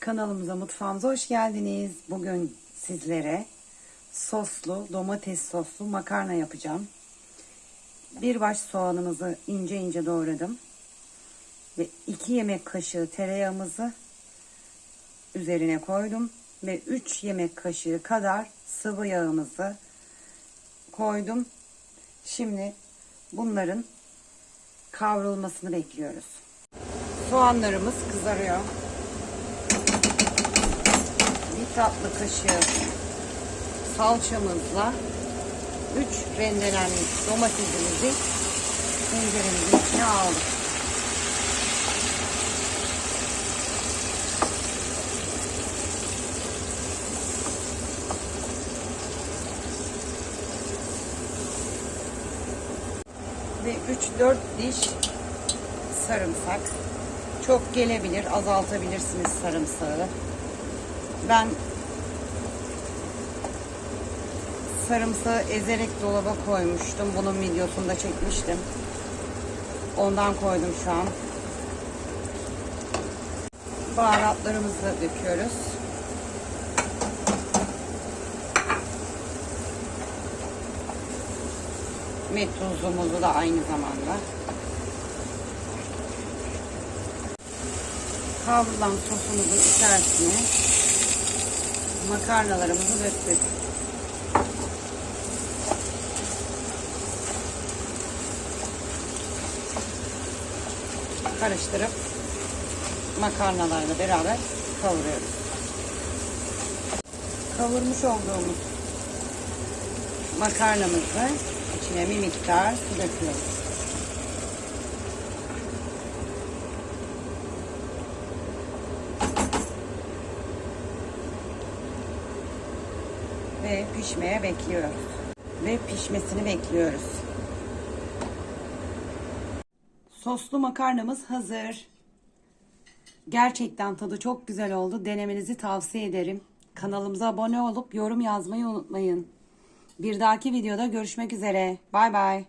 Kanalımıza, mutfağımıza hoş geldiniz. Bugün sizlere soslu, domates soslu makarna yapacağım. Bir baş soğanımızı ince ince doğradım. Ve iki yemek kaşığı tereyağımızı üzerine koydum. Ve 3 yemek kaşığı kadar sıvı yağımızı koydum. Şimdi bunların kavrulmasını bekliyoruz. Soğanlarımız kızarıyor. Bir tatlı kaşığı salçamızla 3 rendelenmiş domatesimizi tenceremizin içine aldık. Ve 3-4 diş sarımsak. Çok gelebilir, azaltabilirsiniz sarımsağı. Ben sarımsağı ezerek dolaba koymuştum. Bunun videosunu da çekmiştim. Ondan koydum şu an. Baharatlarımızı döküyoruz. Ve tuzumuzu da aynı zamanda. Kavrulan sosumuzun içerisine makarnalarımızı döktük. Karıştırıp makarnalarla beraber kavuruyoruz. Kavurmuş olduğumuz makarnamızı içine bir miktar su döküyoruz. Ve pişmeye bekliyoruz. Ve pişmesini bekliyoruz. Soslu makarnamız hazır. Gerçekten tadı çok güzel oldu. Denemenizi tavsiye ederim. Kanalımıza abone olup yorum yazmayı unutmayın. Bir dahaki videoda görüşmek üzere. Bay bay.